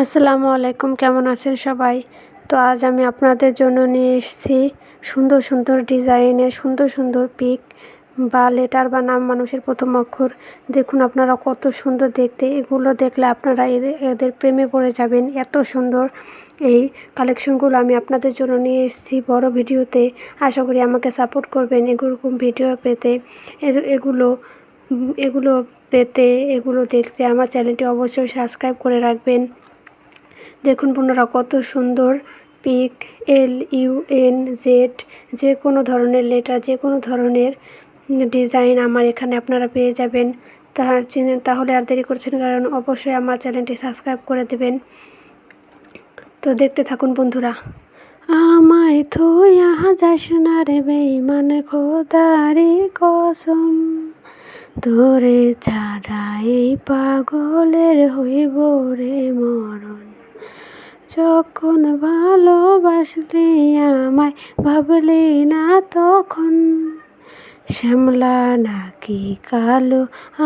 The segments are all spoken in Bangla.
আসসালামু আলাইকুম, কেমন আছেন সবাই? তো আজ আমি আপনাদের জন্য নিয়ে এসেছি সুন্দর সুন্দর ডিজাইনের, সুন্দর সুন্দর পিক বা লেটার বা নাম মানুষের প্রথম অক্ষর। দেখুন আপনারা কত সুন্দর দেখতে। এগুলো দেখলে আপনারা এদের এদের প্রেমে পড়ে যাবেন। এত সুন্দর এই কালেকশনগুলো আমি আপনাদের জন্য নিয়ে এসেছি বড় ভিডিওতে। আশা করি আমাকে সাপোর্ট করবেন এরকম ভিডিও পেতে। এগুলো এগুলো পেতে, এগুলো দেখতে আমার চ্যানেলটি অবশ্যই সাবস্ক্রাইব করে রাখবেন। দেখুন বন্ধুরা, কত সুন্দর pic, L, U, N, Z, যে কোনো ধরনের লেটার, যে কোনো ধরনের ডিজাইন আমার এখানে আপনারা পেয়ে যাবেন। তাহা তাহলে আর দেরি করছেন কারণ অবশ্যই আমার চ্যানেলটি সাবস্ক্রাইব করে দেবেন। তো দেখতে থাকুন বন্ধুরা। আমায় থুয়া যাস না রে বেইমান খোদারি কসম। তোরে ছাড়া এই পাগলের হইব রে মরণ। যখন ভালোবাসলি আমায় ভাবলি না তখন, শ্যামলা নাকি কালো,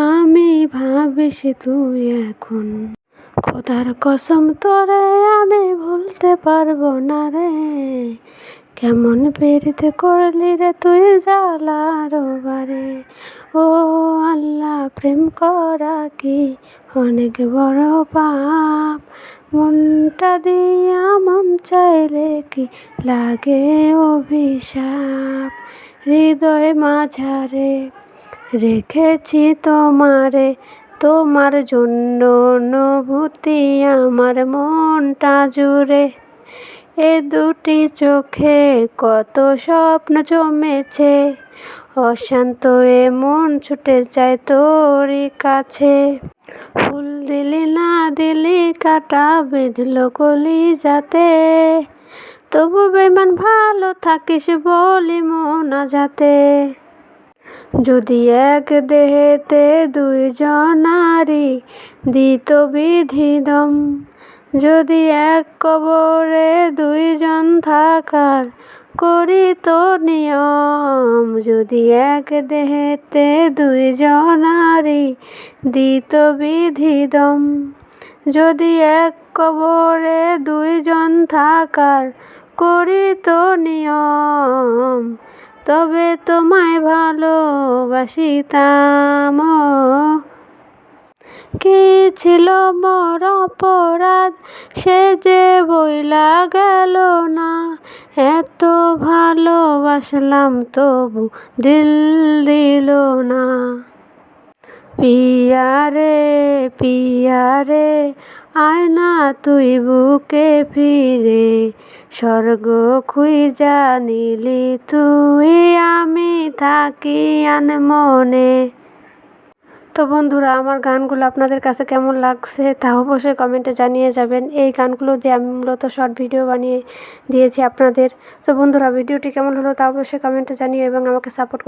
আমি ভাবিস তুই এখন। খোদার কসম তোরে আমি ভুলতে পারব না রে, কেমন পেরিতে করলি রে তুই জ্বালার প্রেম করা কি অনেক বড় পাপ। মনটা দিয়া মন চাইলে কি লাগে অভিশাপ? হৃদয় মাঝারে রেখেছি তোমারে, তোমার জন্য অনুভূতি আমার মনটা জুড়ে। এ দুটি চোখে কত স্বপ্ন জমেছে। অশান্ত এ মন ছুটে যায় তোরই কাছে। ফুল দিলি না দিলি কাটা, বেঁধল কলি যাতে। তবু বেমান ভালো থাকিস বলি মনা যাতে যদি এক দেহেতে দুইজনারি দিত বিধিদম যদি এক কবরে দুইজন থাকার করি তো নিয়ম। যদি এক দেহেতে দুইজনারি দিত বিধিদম যদি এক কবরে দুইজন থাকার করি তো নিয়ম। তবে তোমায় ভালোবাসিতাম কি ছিল মোর অপরাধ? সে যে বইলা গেল না। এত ভালোবাসলাম তবু দিল দিল না। পিয়ারে পিয়ারে আয় না তুই বুকে ফিরে। স্বর্গ খুঁজা নিলি তুই, আমি থাকি আন মনে তো বন্ধুরা, আমার গানগুলো আপনাদের কাছে কেমন লাগছে তা অবশ্যই কমেন্টে জানিয়ে যাবেন। এই গানগুলো দিয়ে আমি মূলত শর্ট ভিডিও বানিয়ে দিয়েছি আপনাদের। তো বন্ধুরা, ভিডিওটি কেমন হলো তা অবশ্যই কমেন্টে জানিয়ে এবং আমাকে সাপোর্ট